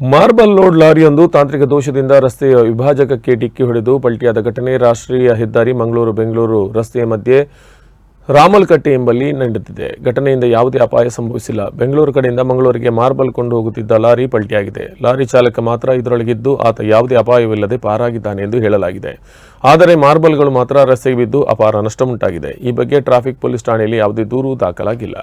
Marble load ಲಾರಿಯೊಂದು ತಾಂತ್ರಿಕ ದೋಷದಿಂದ ರಸ್ತೆಯ ವಿಭಾಜಕಕ್ಕೆ ಡಿಕ್ಕಿ ಹೊಡೆದು ಪಲ್ಟಿಯಾದ ಘಟನೆ. ರಾಷ್ಟ್ರೀಯ ಹೆದ್ದಾರಿ ಮಂಗಳೂರು ಬೆಂಗಳೂರು ರಸ್ತೆಯ ಮಧ್ಯೆ ರಾಮಲ್ಕಟ್ಟೆ ಎಂಬಲ್ಲಿ ನಡೆದಿದೆ. ಘಟನೆಯಿಂದ ಯಾವುದೇ ಅಪಾಯ ಸಂಭವಿಸಿಲ್ಲ. ಬೆಂಗಳೂರು ಕಡೆಯಿಂದ ಮಂಗಳೂರಿಗೆ ಮಾರ್ಬಲ್ ಕೊಂಡು ಹೋಗುತ್ತಿದ್ದ ಲಾರಿ ಪಲ್ಟಿಯಾಗಿದೆ. ಲಾರಿ ಚಾಲಕ ಮಾತ್ರ ಇದರೊಳಗಿದ್ದು, ಆತ ಯಾವುದೇ ಅಪಾಯವಿಲ್ಲದೆ ಪಾರಾಗಿದ್ದಾನೆ ಎಂದು ಹೇಳಲಾಗಿದೆ. ಆದರೆ ಮಾರ್ಬಲ್ಗಳು ಮಾತ್ರ ರಸ್ತೆಗೆ ಬಿದ್ದು ಅಪಾರ ನಷ್ಟ ಉಂಟಾಗಿದೆ ಈ ಬಗ್ಗೆ ಟ್ರಾಫಿಕ್ ಪೊಲೀಸ್ ಠಾಣೆಯಲ್ಲಿ ಯಾವುದೇ ದೂರು ದಾಖಲಾಗಿಲ್ಲ.